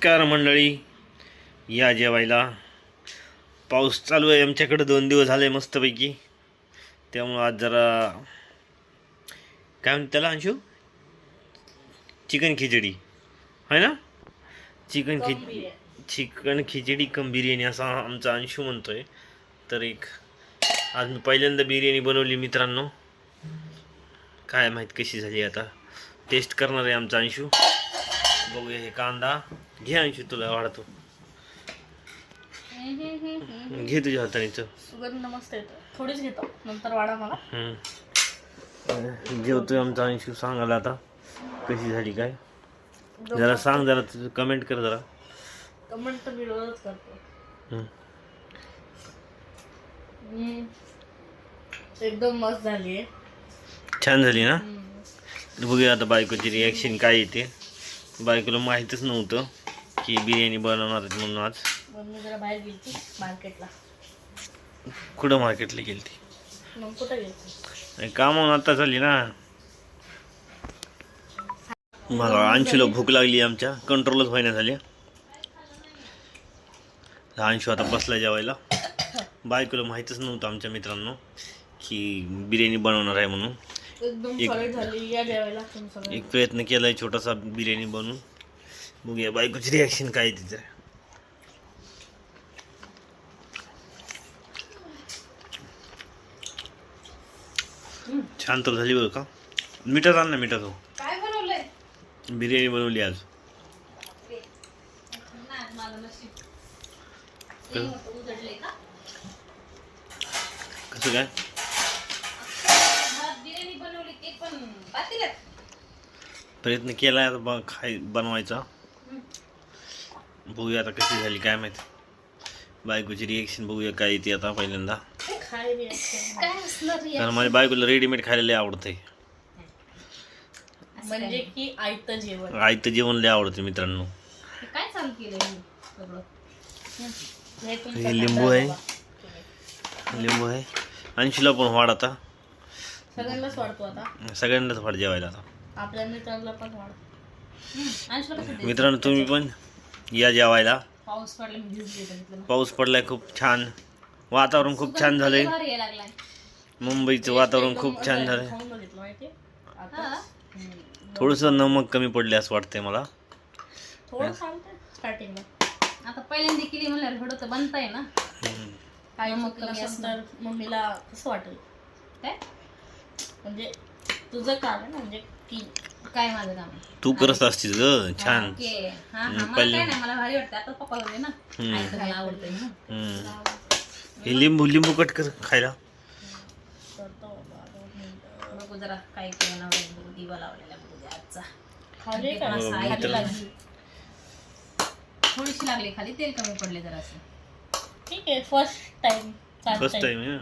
नमस्कार मंडळी. या जेवायला. पाऊस चालू आहे आमच्याकडे. दोन दिवस झाले मस्तपैकी. त्यामुळं आज जरा काय म्हणते त्याला अंशू? चिकन खिचडी. आहे ना? चिकन खि चिकन खिचडी कम बिर्याणी असा आमचा अंशू म्हणतो आहे तर एक आज मी पहिल्यांदा बिर्याणी बनवली मित्रांनो. काय माहीत कशी झाली आता. टेस्ट करणार आहे आमचा अंशू. बघूया हे कांदा. घे अंशू तुला वाढतो. घे तुझ्या हातानेच सुगंध मस्त येतो. थोडीच घेतो. नंतर वाढा मला. जेवतोय आमचा अंशू सांगायला आता. कशी झाली काय? जरा सांग जरा तुझं कमेंट कर जरा. कमेंट तर मी रोजच करतो. हम्म. हम्म. एकदम मस्त झाली आहे. छान झाली ना? बघूया आता बायकोची रिॲक्शन काय येते. बायकोला माहीतच नव्हतं. की बिर्याणी बनवणार आहेत म्हणून आज. मग मी जरा बाहेर गेली मार्केटला. कुठं मार्केटला गेली ती मग कुठं गेली कामावून आता झाली ना. मला अंशूला भूक लागली आमच्या. कंट्रोलच व्हायना झाली. अंशू आता बसला जेवायला. बायकोला माहीतच नव्हतं आमच्या मित्रांनो की बिर्याणी बनवणार आहे म्हणून. एक- एक प्रयत्न केलाय छोटासा बिर्याणी बनवून. बघूया बायकोची रिॲक्शन काय तिचं छान तर झाली बरं का? मिठात आण ना मिठात हो बिर्याणी बनवली आज. कसं काय? प्रयत्न बघ खाय बनवायचा. बघूया आता कशी झाली काय माहिती. बायकोची रिॲक्शन बघूया काय येते आता पहिल्यांदा. कारण माझ्या बायकोला रेडीमेड खायला लय आवडतंय. म्हणजे की आयतं जेवण. आयतं जेवण लय आवडते मित्रांनो. काय चालू केलं सगळं? हे लिंबू आहे. लिंबू आहे. ऐंशीला पण वाढ आता. सगळ्यांनाच वाढतो आता. सगळ्यांनाच वाढ जेवायला आता. आपल्या मित्रांना पण वाढ. मित्रांनो तुम्ही पण? या जेवायला. पाऊस पडला पाऊस पडलाय खूप छान. वातावरण खूप छान झालंय. लागलाय. मुंबईचं वातावरण खूप छान झालंय. थोडंसं नमक कमी पडले असं वाटतंय मला. आता पहिल्यांदा केली म्हणल्यावर थोडं तर बनताय ना. काय मग तर मम्मीला कसं वाटेल? काय? म्हणजे तुझं काम आहे ना म्हणजे की काय माझं काम आहे? तू करत असतीस ग छान ओके हा हा हम्म, मला पहिले- काय नाही मला भारी वाटतं आता पप्पा होते ना हम्म. आई तर मला आवडतंय ना हम्म. हे लिंबू लिंबू कट कर खायला. बघू जरा काय केलं ना बघू दिवा लावलेला बघू द्या आजचा खाली का? हो, खाली मित्र. लागली. थोडीशी लागली खाली तेल कमी पडले जरा असं ठीक आहे फर्स्ट टाइम फर्स्ट टाइम आहे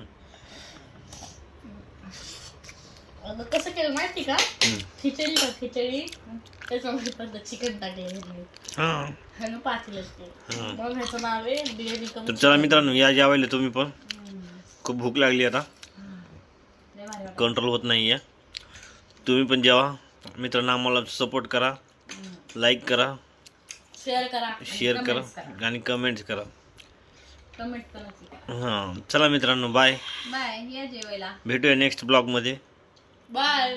अगं कसं केलं माहिती का. खिचडी का खिचडी. त्याच्यामध्ये चिकन टाकले ह्यानं पातेलं ते. मग ह्याचं नाव आहे बिर्याणी तर कमी चला मित्रांनो या जेवायला तुम्ही पण. खूप भूक लागली आता. लय भारी वाटत कंट्रोल होत नाही आहे तुम्ही पण जेवा. मित्रांनो आम्हाला सपोर्ट करा. लाईक करा. शेअर करा. शेअर करा. आणि कमेंट्स करा. कमेंट करायची हां. चला मित्रांनो बाय बाय या जेवायला. भेटूया नेक्स्ट ब्लॉगमध्ये बाय